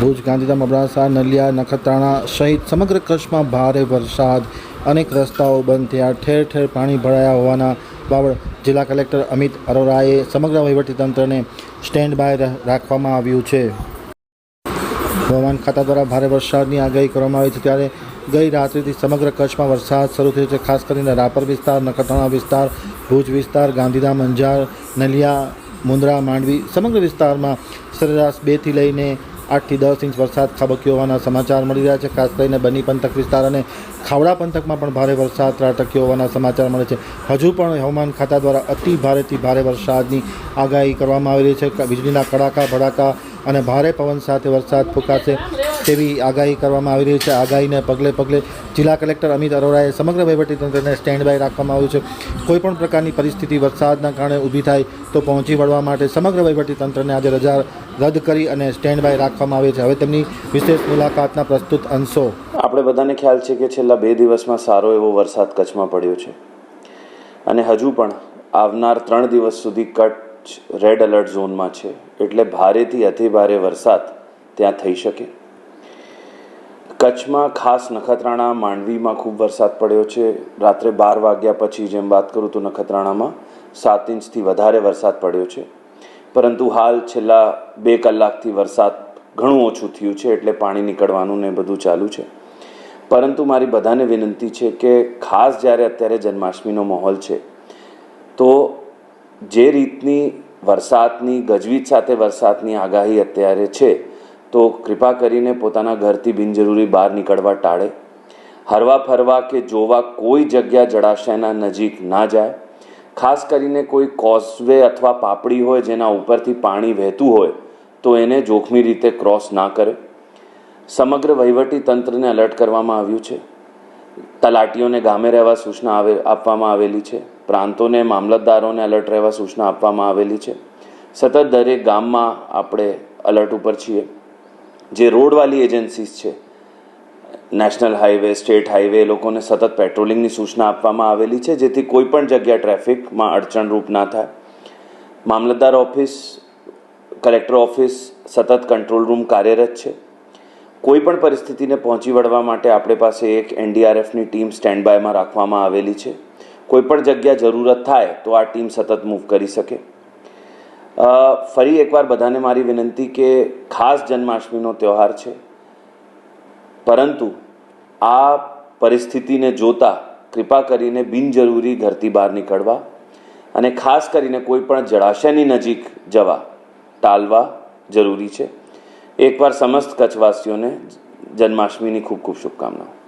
ભુજ, ગાંધીધામ, અબડાસા, નલિયા, નખત્રાણા સહિત સમગ્ર કચ્છમાં ભારે વરસાદ. અનેક રસ્તાઓ બંધ થયા. ઠેર ઠેર પાણી ભરાયા હોવાના બાબત જિલ્લા કલેક્ટર અમિત અરોરાએ સમગ્ર વહીવટીતંત્રને સ્ટેન્ડ બાય રાખવામાં આવ્યું છે. હવામાન ખાતા દ્વારા ભારે વરસાદની આગાહી કરવામાં આવી છે. ત્યારે ગઈ રાત્રિથી સમગ્ર કચ્છમાં વરસાદ શરૂ થયો છે. ખાસ કરીને રાપર વિસ્તાર, નખત્રાણા વિસ્તાર, ભુજ વિસ્તાર, ગાંધીધામ, અંજાર, નલિયા મુન્દ્રા માંડવી સમગ્ર વિસ્તારમાં સરેરાશ બેથી લઈને આઠથી દસ ઇંચ વરસાદ ખાબક્યો હોવાના સમાચાર મળી રહ્યા છે. ખાસ કરીને બની પંથક વિસ્તાર અને ખાવડા પંથકમાં પણ ભારે વરસાદ ત્રાટક્યો હોવાના સમાચાર મળે છે. હજુ પણ હવામાન ખાતા દ્વારા અતિ ભારેથી ભારે વરસાદની આગાહી કરવામાં આવી રહી છે. વીજળીના કડાકા, ભડાકા અને ભારે પવન સાથે વરસાદ ફૂંકાશે તેવી આગાહી કરવામાં આવી રહી છે. આગાહીને પગલે પગલે જિલ્લા કલેક્ટર અમિત અરોરાએ સમગ્ર વહીવટીતંત્રને સ્ટેન્ડ બાય રાખવામાં આવ્યું છે. કોઈપણ પ્રકારની પરિસ્થિતિ વરસાદના કારણે ઊભી થાય તો પહોંચી વળવા માટે સમગ્ર વહીવટીતંત્રને આજે રજા રદ કરી અને સ્ટેન્ડ બાય રાખવામાં આવી છે. હવે તેમની વિશેષ મુલાકાતના પ્રસ્તુત અંશો. આપણે બધાને ખ્યાલ છે કે છેલ્લા બે દિવસમાં સારો એવો વરસાદ કચ્છમાં પડ્યો છે. અને હજુ પણ આવનાર ત્રણ દિવસ સુધી કચ્છ રેડ એલર્ટ ઝોનમાં છે. એટલે ભારેથી અતિ ભારે વરસાદ ત્યાં થઈ શકે. કચ્છમાં ખાસ નખત્રાણા, માંડવીમાં ખૂબ વરસાદ પડ્યો છે. રાત્રે બાર વાગ્યા પછી જેમ વાત કરું તો નખત્રાણામાં સાત ઇંચથી વધારે વરસાદ પડ્યો છે. પરંતુ હાલ છેલ્લા બે કલાકથી વરસાદ ઘણું ઓછું થયું છે એટલે પાણી નીકળવાનું ને બધું ચાલુ છે. પરંતુ મારી બધાને વિનંતી છે કે ખાસ જ્યારે અત્યારે જન્માષ્ટમીનો માહોલ છે, તો જે રીતની વરસાદની, ગજવીજ સાથે વરસાદની આગાહી અત્યારે છે, તો કૃપા કરીને પોતાના ઘરથી બિનજરૂરી બહાર નીકળવા ટાળે. હરવા ફરવા કે જોવા કોઈ જગ્યા જળાશયના નજીક ના જાય. ખાસ કરીને કોઈ કોઝવે અથવા પાપડી હોય જેના ઉપરથી પાણી વહેતું હોય, તો એને જોખમી રીતે ક્રોસ ના કરે. સમગ્ર વહીવટી તંત્રને અલર્ટ કરવામાં આવ્યું છે. તલાટીઓને ગામે રહેવા સૂચના આપવામાં આવેલી છે. પ્રાંતોને, મામલતદારોને અલર્ટ રહેવા સૂચના આપવામાં આવેલી છે. સતત દરેક ગામમાં આપણે અલર્ટ ઉપર છીએ. જે રોડવાળી એજન્સીસ છે નેશનલ હાઈવે સ્ટેટ હાઈવે લોકોને સતત પેટ્રોલિંગની સૂચના આપવામાં આવેલી છે, જેથી કોઈ પણ જગ્યા ટ્રાફિકમાં અડચણરૂપ ના થાય. મામલતદાર ઓફિસ, કલેક્ટર ઓફિસ સતત કંટ્રોલ રૂમ કાર્યરત છે. કોઈ પણ પરિસ્થિતિને પહોંચી વળવા માટે આપણી પાસે એક એનડીઆરએફની ટીમ સ્ટેન્ડ બાયમાં રાખવામાં આવેલી છે. કોઈ પણ જગ્યા જરૂરત થાય તો આ ટીમ સતત મૂવ કરી શકે. ફરી એકવાર બધાને મારી વિનંતી કે ખાસ જન્માષ્ટમીનો તહેવાર છે. પરંતુ આ પરિસ્થિતિને જોતા કૃપા કરીને બિનજરૂરી ઘરથી બહાર નીકળવા અને ખાસ કરીને કોઈ પણ જળાશયની નજીક જવા ટાળવા જરૂરી છે. એકવાર સમસ્ત કચ્છવાસીઓને જન્માષ્ટમીની ખૂબ ખૂબ શુભકામનાઓ.